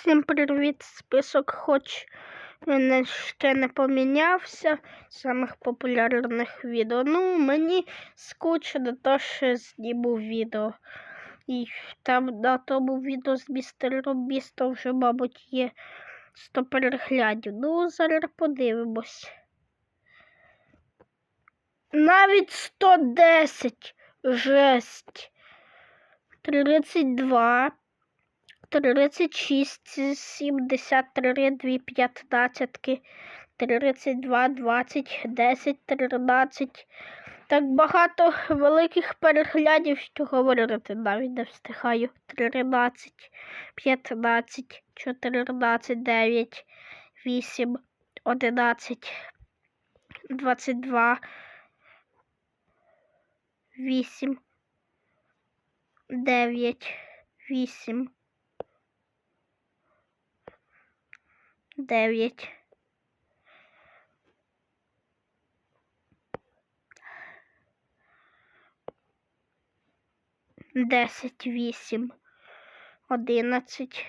Всім привіт, список, хоч він ще не помінявся самих популярних відео. Ну, мені скучно, то що зніму відео. І там на тому відео з містером Бістом вже, мабуть, є 100 переглядів. Ну, зараз подивимось. Навіть 110. Жесть. 32. 36, 73, 2 15, 32, 20, 10, 13. Так багато великих переглядів, що говорити навіть не встигаю. 13, 15, 14, 9, 8, 11, 22, 8, 9, 8, дев'ять. Десять, вісім, одинадцять,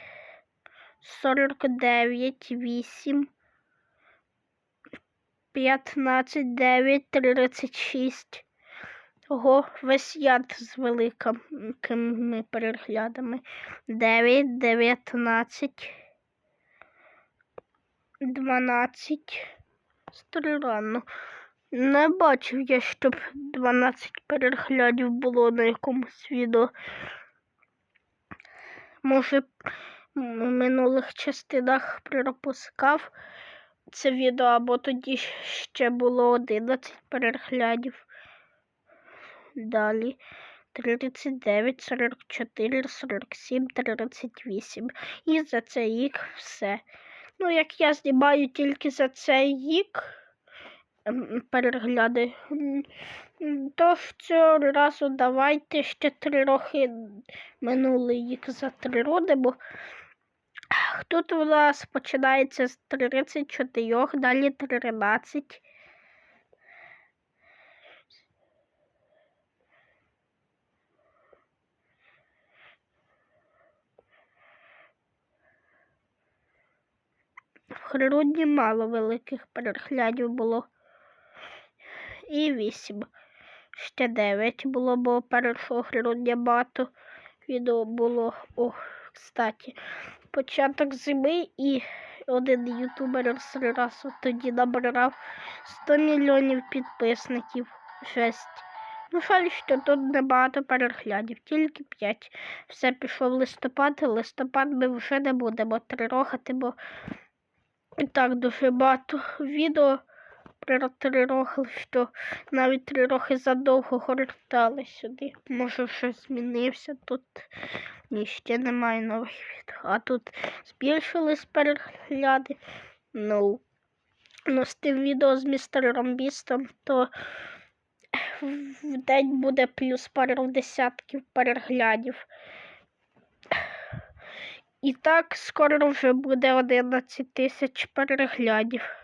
сорок дев'ять, вісім, п'ятнадцять, дев'ять, тридцять шість. Ого, весь яд з великими переглядами. Дев'ять, дев'ятнадцять. Дванадцять. Странно. Не бачив я, щоб 12 переглядів було на якомусь відео. Може, в минулих частинах пропускав це відео, або тоді ще було 11 переглядів. Далі 39, 44, 47, 38. І за цей рік все. Ну, як я знімаю тільки за цей рік перегляди, то цього разу давайте ще три роки минулий рік за три роки, бо тут у нас починається з 34, далі 13. Грудні мало великих переглядів було. І вісім. Ще дев'ять було, бо першого грудня багато відео було. О, кстати, початок зими і один ютубер раз тоді набирав 100 мільйонів підписників. Жесть. Ну, жаль, що тут небагато переглядів, тільки 5. Все пішов листопад, листопад ми вже не будемо трирогати, бо і так дуже багато відео про три роки, що навіть три роки задовго гортали сюди. Може щось змінився тут. Ні, ще немає нових відео. А тут збільшились перегляди. Ну, ну з тим відео з містером Бістом, то в день буде плюс пару десятків переглядів. І так скоро вже буде 11 тисяч переглядів.